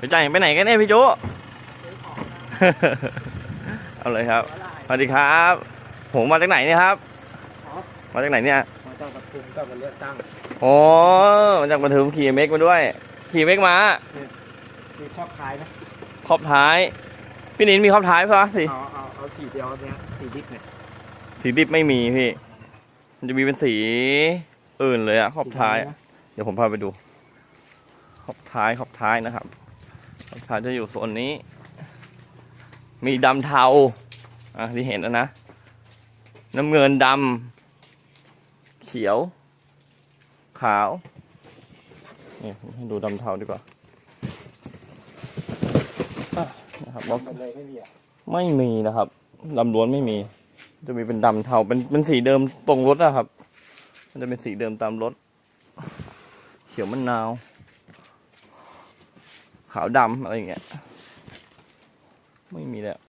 พี่จ่ายไปไหนกันเนี่ยพี่จุเอาเลยครับ สวัสดีครับ ผมมาจากไหนเนี่ยครับ มาจากไหนเนี่ย มาจากปทุมก็มาเลือกตั้งโอ้มาจากปทุมขี่เมกมาด้วย ขี่เมกมามีครอบคลายไหมครอบท้าย พี่นินมีครอบท้ายปะสิเอาเอาเอาสีเดียวเนี้ยสีดิบเนี่ย สีดิบไม่มีพี่ มันจะมีเป็นสีอื่นเลยอะครอบท้ายสีดำนะเดี๋ยวผมพาไปดู ขอบท้ายขอบท้ายนะครับ ขอบท้าจะอยู่โซนนี้ มีดำเทาอะที่เห็นนะนะ น้ำเงินดำเขียว ขาวนี่ให้ดูดำเทาดีกว่าะนะครับบอกหมดเลยไม่มีอะไม่มีนะครับดำล้วนไม่มี จะมีเป็นดำเทาเป็นเป็นสีเดิมตรงรถนะครับ มันจะเป็นสีเดิมตามรถ เขียวมะนาว ขาวดำอะไรอย่างเงี้ย ไม่มีแล้ว